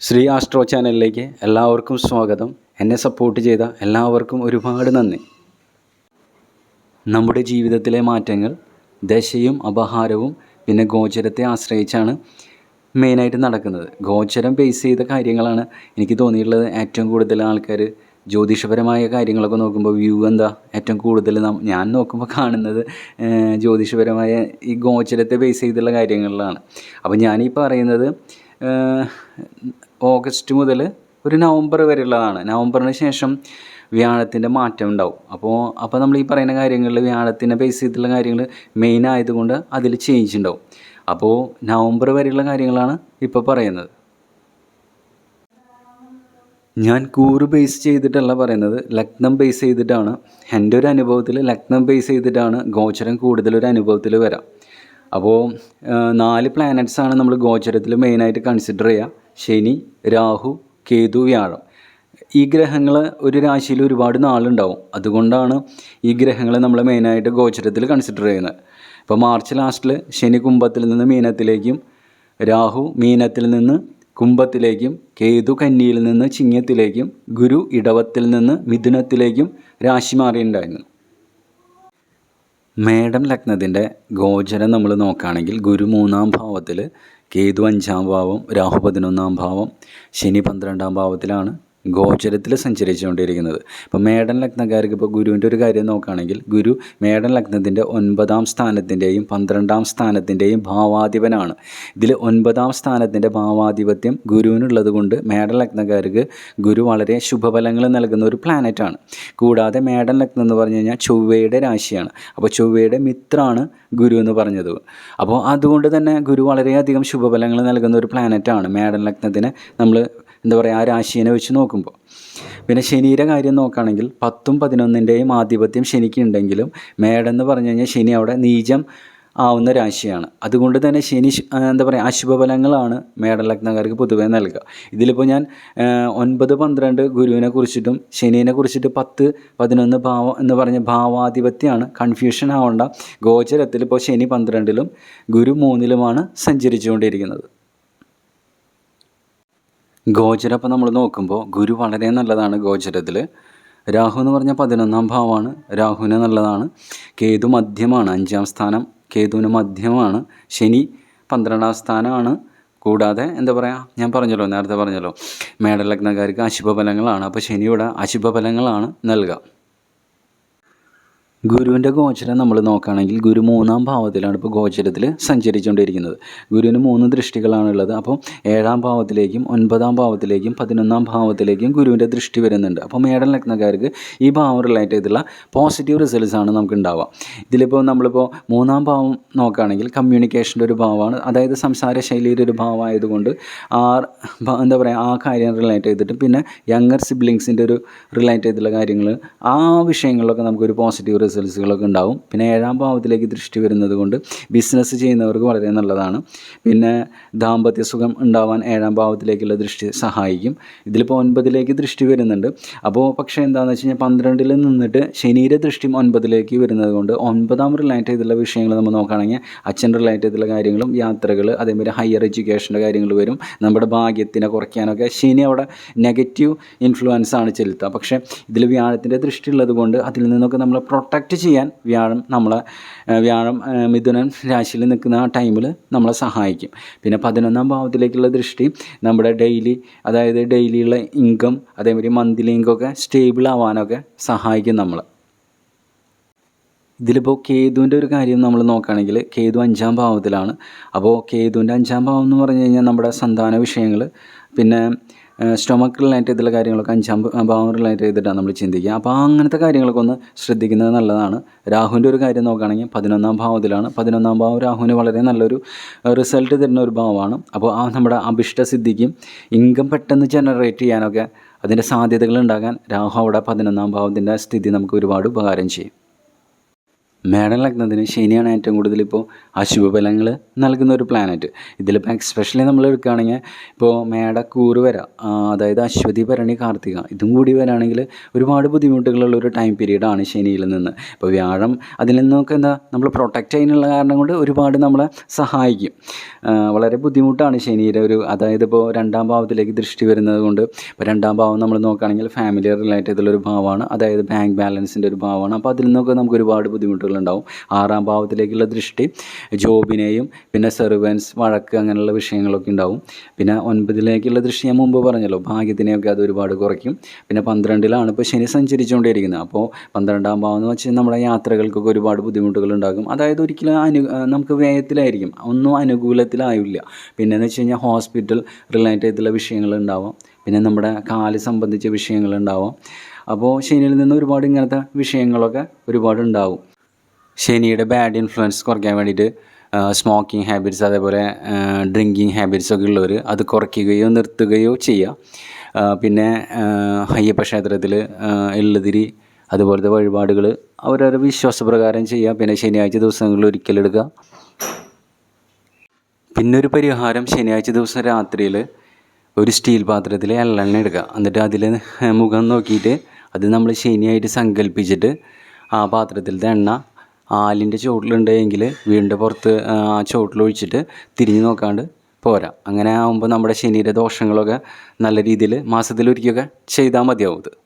Shri astro ചാനലിലേക്ക് എല്ലാവർക്കും സ്വാഗതം. എന്നെ സപ്പോർട്ട് ചെയ്ത എല്ലാവർക്കും ഒരുപാട് നന്ദി. നമ്മുടെ ജീവിതത്തിലെ മാറ്റങ്ങൾ ദശയും അപഹാരവും പിന്നെ ഗോചരത്തെ ആശ്രയിച്ചാണ് മെയിനായിട്ട് നടക്കുന്നത്. ഗോചരം ബേസ് ചെയ്ത കാര്യങ്ങളാണ് എനിക്ക് തോന്നിയിട്ടുള്ളത്. ഏറ്റവും കൂടുതൽ ആൾക്കാർ ജ്യോതിഷപരമായ കാര്യങ്ങളൊക്കെ നോക്കുമ്പോൾ വ്യൂ എന്താ? ഏറ്റവും കൂടുതൽ ഞാൻ നോക്കുമ്പോൾ കാണുന്നത് ജ്യോതിഷപരമായ ഈ ഗോചരത്തെ ബേസ് ചെയ്തുള്ള കാര്യങ്ങളിലാണ്. അപ്പോൾ ഞാനീ പറയുന്നത് ഓഗസ്റ്റ് മുതൽ ഒരു നവംബർ വരെയുള്ളതാണ്. നവംബറിന് ശേഷം വ്യാഴത്തിന്റെ മാറ്റം ഉണ്ടാവും. അപ്പോൾ അപ്പോൾ നമ്മൾ ഈ പറയുന്ന കാര്യങ്ങളിൽ വ്യാഴത്തിനെ ബേസ് ചെയ്തിട്ടുള്ള കാര്യങ്ങൾ മെയിൻ ആയതുകൊണ്ട് അതിൽ ചേഞ്ച് ഉണ്ടാവും. അപ്പോൾ നവംബർ വരെയുള്ള കാര്യങ്ങളാണ് ഇപ്പോൾ പറയുന്നത്. ഞാൻ കൂറ് ബേസ് ചെയ്തിട്ടല്ല പറയുന്നത്. ലഗ്നം ബേസ് ചെയ്തിട്ടാണ്. എന്റെ ഒരു അനുഭവത്തിൽ ലഗ്നം ബേസ് ചെയ്തിട്ടാണ് ഗോചരം കൂടുതലൊരു അനുഭവത്തിൽ വരാം. അപ്പോൾ നാല് പ്ലാനറ്റ്സാണ് നമ്മൾ ഗോചരത്തിൽ മെയിനായിട്ട് കൺസിഡർ ചെയ്യുക ശനി രാഹു കേതു വ്യാഴം. ഈ ഗ്രഹങ്ങൾ ഒരു രാശിയിൽ ഒരുപാട് നാളുണ്ടാവും. അതുകൊണ്ടാണ് ഈ ഗ്രഹങ്ങളെ നമ്മൾ മെയിനായിട്ട് ഗോചരത്തിൽ കൺസിഡർ ചെയ്യുന്നത്. ഇപ്പോൾ മാർച്ച് ലാസ്റ്റിൽ ശനി കുംഭത്തിൽ നിന്ന് മീനത്തിലേക്കും രാഹു മീനത്തിൽ നിന്ന് കുംഭത്തിലേക്കും കേതു കന്നിയിൽ നിന്ന് ചിങ്ങത്തിലേക്കും ഗുരു ഇടവത്തിൽ നിന്ന് മിഥുനത്തിലേക്കും രാശി മാറിയിട്ടുണ്ടായിരുന്നു. മേടം ലഗ്നത്തിന്റെ ഗോചരം നമ്മൾ നോക്കുകയാണെങ്കിൽ ഗുരു മൂന്നാം ഭാവത്തിൽ കേതു അഞ്ചാം ഭാവം രാഹു പതിനൊന്നാം ഭാവം ശനി പന്ത്രണ്ടാം ഭാവത്തിലാണ് ഗോചരത്തിൽ സഞ്ചരിച്ചുകൊണ്ടിരിക്കുന്നത്. ഇപ്പോൾ മേടൻ ലഗ്നക്കാർക്ക് ഇപ്പോൾ ഗുരുവിന്റെ ഒരു കാര്യം നോക്കുകയാണെങ്കിൽ ഗുരു മേടൻ ലഗ്നത്തിന്റെ ഒൻപതാം സ്ഥാനത്തിന്റെയും പന്ത്രണ്ടാം സ്ഥാനത്തിന്റെയും ഭാവാധിപനാണ്. ഇതിൽ ഒൻപതാം സ്ഥാനത്തിന്റെ ഭാവാധിപത്യം ഗുരുവിനുള്ളത് കൊണ്ട് മേടൻ ലഗ്നക്കാർക്ക് ഗുരു വളരെ ശുഭഫലങ്ങൾ നൽകുന്ന ഒരു പ്ലാനറ്റാണ് കൂടാതെ മേടൻ ലഗ്നം എന്ന് പറഞ്ഞു കഴിഞ്ഞാൽ ചൊവ്വയുടെ രാശിയാണ്. അപ്പോൾ ചൊവ്വയുടെ മിത്രാണ് ഗുരു എന്ന് പറഞ്ഞത്. അപ്പോൾ അതുകൊണ്ട് തന്നെ ഗുരു വളരെയധികം ശുഭഫലങ്ങൾ നൽകുന്ന ഒരു പ്ലാനറ്റാണ് മേടൻ ലഗ്നത്തിന് നമ്മൾ എന്താ പറയുക ആ രാശീനെ വെച്ച് നോക്കുമ്പോൾ പിന്നെ ശനിയുടെ കാര്യം നോക്കുകയാണെങ്കിൽ പത്തും പതിനൊന്നിന്റെയും ആധിപത്യം ശനിക്ക് ഉണ്ടെങ്കിലും മേടം എന്ന് പറഞ്ഞു കഴിഞ്ഞാൽ ശനി അവിടെ നീചം ആവുന്ന രാശിയാണ്. അതുകൊണ്ട് തന്നെ ശനി എന്താ പറയുക അശുഭഫലങ്ങളാണ് മേടലഗ്നക്കാർക്ക് പൊതുവേ നൽകുക. ഇതിലിപ്പോൾ ഞാൻ ഒൻപത് പന്ത്രണ്ട് ഗുരുവിനെ കുറിച്ചിട്ടും ശനിയെ കുറിച്ചിട്ട് പത്ത് പതിനൊന്ന് ഭാവ എന്ന് പറഞ്ഞ ഭാവാധിപത്യമാണ് കൺഫ്യൂഷൻ ആവേണ്ട. ഗോചരത്തിൽ ഇപ്പോൾ ശനി പന്ത്രണ്ടിലും ഗുരു മൂന്നിലുമാണ് സഞ്ചരിച്ചുകൊണ്ടിരിക്കുന്നത്. ഗോചരം അപ്പോൾ നമ്മൾ നോക്കുമ്പോൾ ഗുരു വളരെ നല്ലതാണ് ഗോചരത്തിൽ രാഹു എന്ന് പറഞ്ഞാൽ പതിനൊന്നാം ഭാവമാണ്. രാഹുവിന് നല്ലതാണ്. കേതു മധ്യമാണ് അഞ്ചാം സ്ഥാനം. കേതുവിന് മധ്യമാണ്. ശനി പന്ത്രണ്ടാം സ്ഥാനമാണ്. കൂടാതെ എന്താ പറയുക ഞാൻ പറഞ്ഞല്ലോ നേരത്തെ പറഞ്ഞല്ലോ. മേടലഗ്നക്കാർക്ക് അശുഭഫലങ്ങളാണ്. അപ്പോൾ ശനിയുടെ അശുഭഫലങ്ങളാണ് നൽകുക ഗുരുവിന്റെ ഗോചരം നമ്മൾ നോക്കുകയാണെങ്കിൽ ഗുരു മൂന്നാം ഭാവത്തിലാണ് ഇപ്പോൾ ഗോചരത്തിൽ സഞ്ചരിച്ചുകൊണ്ടിരിക്കുന്നത്. ഗുരുവിന് മൂന്ന് ദൃഷ്ടികളാണുള്ളത്. അപ്പം ഏഴാം ഭാവത്തിലേക്കും ഒൻപതാം ഭാവത്തിലേക്കും പതിനൊന്നാം ഭാവത്തിലേക്കും ഗുരുവിന്റെ ദൃഷ്ടി വരുന്നുണ്ട്. അപ്പോൾ മേടൻ ലഗ്നക്കാർക്ക് ഈ ഭാവം റിലേറ്റ് ചെയ്തുള്ള പോസിറ്റീവ് റിസൾട്ട്സ് ആണ് നമുക്ക് ഉണ്ടാവുക ഇതിലിപ്പോൾ നമ്മളിപ്പോൾ മൂന്നാം ഭാവം നോക്കുകയാണെങ്കിൽ കമ്മ്യൂണിക്കേഷന്റെ ഒരു ഭാവമാണ്. അതായത് സംസാര ശൈലിയുടെ ഒരു ഭാവമായതുകൊണ്ട് ആ എന്താ പറയുക ആ കാര്യം റിലേറ്റ് ചെയ്തിട്ട് പിന്നെ യങ്ങർ സിബ്ലിങ്സിന്റെ ഒരു റിലേറ്റ് ചെയ്തിട്ടുള്ള കാര്യങ്ങൾ ആ വിഷയങ്ങളിലൊക്കെ നമുക്കൊരു പോസിറ്റീവ് റിസൾട്ട്സുകളൊക്കെ ഉണ്ടാവും. പിന്നെ ഏഴാം ഭാവത്തിലേക്ക് ദൃഷ്ടി വരുന്നത് കൊണ്ട് ബിസിനസ് ചെയ്യുന്നവർക്ക് വളരെ നല്ലതാണ്. പിന്നെ ദാമ്പത്യ സുഖം ഉണ്ടാവാൻ ഏഴാം ഭാവത്തിലേക്കുള്ള ദൃഷ്ടി സഹായിക്കും. ഇതിലിപ്പോൾ ഒൻപതിലേക്ക് ദൃഷ്ടി വരുന്നുണ്ട്. അപ്പോൾ പക്ഷേ എന്താണെന്ന് വെച്ച് കഴിഞ്ഞാൽ പന്ത്രണ്ടിൽ നിന്നിട്ട് ശനിയുടെ ദൃഷ്ടി ഒൻപതിലേക്ക് വരുന്നത് കൊണ്ട് ഒൻപതാം റിലേറ്റ് ചെയ്തുള്ള വിഷയങ്ങൾ നമ്മൾ നോക്കുകയാണെങ്കിൽ അച്ഛൻ റിലേറ്റ് ചെയ്തുള്ള കാര്യങ്ങളും യാത്രകൾ അതേമാതിരി ഹയർ എഡ്യൂക്കേഷന്റെ കാര്യങ്ങൾ വരും. നമ്മുടെ ഭാഗ്യത്തിനെ കുറയ്ക്കാനൊക്കെ ശനി അവിടെ നെഗറ്റീവ് ഇൻഫ്ലുവൻസ് ആണ് ചെലുത്തുക. പക്ഷേ ഇതിൽ വ്യാഴത്തിന്റെ ദൃഷ്ടി ഉള്ളത് കൊണ്ട് അതിൽ നിന്നൊക്കെ നമ്മൾ പ്രൊട്ടക്റ്റ് ചെയ്യാൻ വ്യാഴം നമ്മളെ വ്യാഴം മിഥുനൻ രാശിയിൽ നിൽക്കുന്ന ആ ടൈമിൽ നമ്മളെ സഹായിക്കും. പിന്നെ പതിനൊന്നാം ഭാവത്തിലേക്കുള്ള ദൃഷ്ടി നമ്മുടെ ഡെയിലി അതായത് ഡെയിലിയുള്ള ഇൻകം അതേമാതിരി മന്ത്ലി ഒക്കെ സ്റ്റേബിൾ ആവാനൊക്കെ സഹായിക്കും നമ്മൾ ഇതിലിപ്പോൾ കേതുവിന്റെ ഒരു കാര്യം നമ്മൾ നോക്കുകയാണെങ്കിൽ കേതു അഞ്ചാം ഭാവത്തിലാണ്. അപ്പോൾ കേതുവിന്റെ അഞ്ചാം ഭാവം എന്ന് പറഞ്ഞു കഴിഞ്ഞാൽ നമ്മുടെ സന്താന വിഷയങ്ങൾ പിന്നെ സ്റ്റൊമക്ക് റിലേറ്റ് കാര്യങ്ങളൊക്കെ അഞ്ചാം ഭാവങ്ങളിലായിട്ട് ചെയ്തിട്ടാണ് നമ്മൾ ചിന്തിക്കുക. അപ്പോൾ അങ്ങനത്തെ കാര്യങ്ങളൊക്കെ ഒന്ന് ശ്രദ്ധിക്കുന്നത് നല്ലതാണ്. രാഹുവിന്റെ ഒരു കാര്യം നോക്കുകയാണെങ്കിൽ പതിനൊന്നാം ഭാവത്തിലാണ്. പതിനൊന്നാം ഭാവം രാഹുവിന് വളരെ നല്ലൊരു റിസൾട്ട് തരുന്ന ഒരു ഭാവമാണ്. അപ്പോൾ ആ നമ്മുടെ അഭിഷ്ട സിദ്ധിക്കും ഇൻകം പെട്ടെന്ന് ജനറേറ്റ് ചെയ്യാനൊക്കെ അതിന്റെ സാധ്യതകൾ ഉണ്ടാകാൻ രാഹു അവിടെ പതിനൊന്നാം ഭാവത്തിന്റെ സ്ഥിതി നമുക്ക് ഒരുപാട് ഉപകാരം ചെയ്യും. മേടൻ ലഗ്നത്തിന് ശനിയാണ് ഏറ്റവും കൂടുതൽ ഇപ്പോൾ അശുഭഫലങ്ങൾ നൽകുന്ന ഒരു പ്ലാനറ്റ് ഇതിലിപ്പോൾ എക്സ്പെഷ്യലി നമ്മൾ എടുക്കുകയാണെങ്കിൽ ഇപ്പോൾ മേടക്കൂറ് വര അതായത് അശ്വതി ഭരണി കാർത്തിക ഇതും കൂടി വരാണെങ്കിൽ ഒരുപാട് ബുദ്ധിമുട്ടുകളുള്ള ഒരു ടൈം പീരീഡാണ് ശനിയിൽ നിന്ന്. ഇപ്പോൾ വ്യാഴം അതിൽ നിന്നൊക്കെ എന്താ നമ്മൾ പ്രൊട്ടക്റ്റ് ചെയ്യാനുള്ള കാരണം കൊണ്ട് ഒരുപാട് നമ്മളെ സഹായിക്കും. വളരെ ബുദ്ധിമുട്ടാണ് ശനിയുടെ ഒരു അതായത് ഇപ്പോൾ രണ്ടാം ഭാവത്തിലേക്ക് ദൃഷ്ടി വരുന്നത് കൊണ്ട് ഇപ്പോൾ രണ്ടാം ഭാവം നമ്മൾ നോക്കുകയാണെങ്കിൽ ഫാമിലി റിലേറ്റഡ് ചെയ്തുള്ളൊരു ഭാവമാണ് അതായത് ബാങ്ക് ബാലൻസിന്റെ ഒരു ഭാവമാണ്. അപ്പോൾ അതിൽ നിന്നൊക്കെ നമുക്ക് ഒരുപാട് ബുദ്ധിമുട്ടുകളുണ്ടാവും ആറാം ഭാവത്തിലേക്കുള്ള ദൃഷ്ടി ജോബിനെയും പിന്നെ സെർവൻസ് വഴക്ക് അങ്ങനെയുള്ള വിഷയങ്ങളൊക്കെ ഉണ്ടാവും. പിന്നെ ഒൻപതിലേക്കുള്ള ദൃഷ്ടി ഞാൻ മുമ്പ് പറഞ്ഞല്ലോ ഭാഗ്യത്തിനെയൊക്കെ അത് ഒരുപാട് കുറയ്ക്കും. പിന്നെ പന്ത്രണ്ടിലാണ് ഇപ്പോൾ ശനി സഞ്ചരിച്ചുകൊണ്ടിരിക്കുന്നത് അപ്പോൾ പന്ത്രണ്ടാം ഭാവം എന്ന് വെച്ചാൽ നമ്മുടെ യാത്രകൾക്കൊക്കെ ഒരുപാട് ബുദ്ധിമുട്ടുകൾ ഉണ്ടാകും. അതായത് ഒരിക്കലും അനു നമുക്ക് വ്യയത്തിലായിരിക്കും. ഒന്നും അനുകൂലത്തിലായില്ല പിന്നെയെന്ന് വെച്ച് കഴിഞ്ഞാൽ ഹോസ്പിറ്റൽ റിലേറ്റഡ് ആയിട്ടുള്ള വിഷയങ്ങൾ ഉണ്ടാവാം പിന്നെ നമ്മുടെ കാൽ സംബന്ധിച്ച വിഷയങ്ങൾ ഉണ്ടാവാം അപ്പോൾ ശനിയിൽ നിന്ന് ഒരുപാട് ഇങ്ങനത്തെ വിഷയങ്ങളൊക്കെ ഒരുപാട് ഉണ്ടാവും. ശനിയുടെ ബാഡ് ഇൻഫ്ലുവൻസ് കുറയ്ക്കാൻ വേണ്ടിയിട്ട് സ്മോക്കിംഗ് ഹാബിറ്റ്സ് അതേപോലെ ഡ്രിങ്കിങ് ഹാബിറ്റ്സ് ഒക്കെ ഉള്ളവർ അത് കുറയ്ക്കുകയോ നിർത്തുകയോ ചെയ്യുക പിന്നെ അയ്യപ്പ ക്ഷേത്രത്തിൽ എള്ളുതിരി അതുപോലത്തെ വഴിപാടുകൾ അവരവരുടെ വിശ്വാസപ്രകാരം ചെയ്യുക പിന്നെ ശനിയാഴ്ച ദിവസങ്ങളിൽ ഒരിക്കലെടുക്കുക പിന്നെ ഒരു പരിഹാരം ശനിയാഴ്ച ദിവസം രാത്രിയിൽ ഒരു സ്റ്റീൽ പാത്രത്തിൽ എള്ളെണ്ണ എടുക്കുക എന്നിട്ട് അതിൽ മുഖം നോക്കിയിട്ട് അത് നമ്മൾ ശനിയായിട്ട് സങ്കല്പിച്ചിട്ട് ആ പാത്രത്തിലത്തെ എണ്ണ ആലിന്റെ ചുവട്ടിലുണ്ടെങ്കിൽ വീടിന്റെ പുറത്ത് ആ ചുവട്ടിലൊഴിച്ചിട്ട് തിരിഞ്ഞ് നോക്കാണ്ട് പോരാ. അങ്ങനെ ആകുമ്പോൾ നമ്മുടെ ശനിയുടെ ദോഷങ്ങളൊക്കെ നല്ല രീതിയിൽ മാസത്തിലൊരിക്കൊക്കെ ചെയ്താൽ മതിയാവും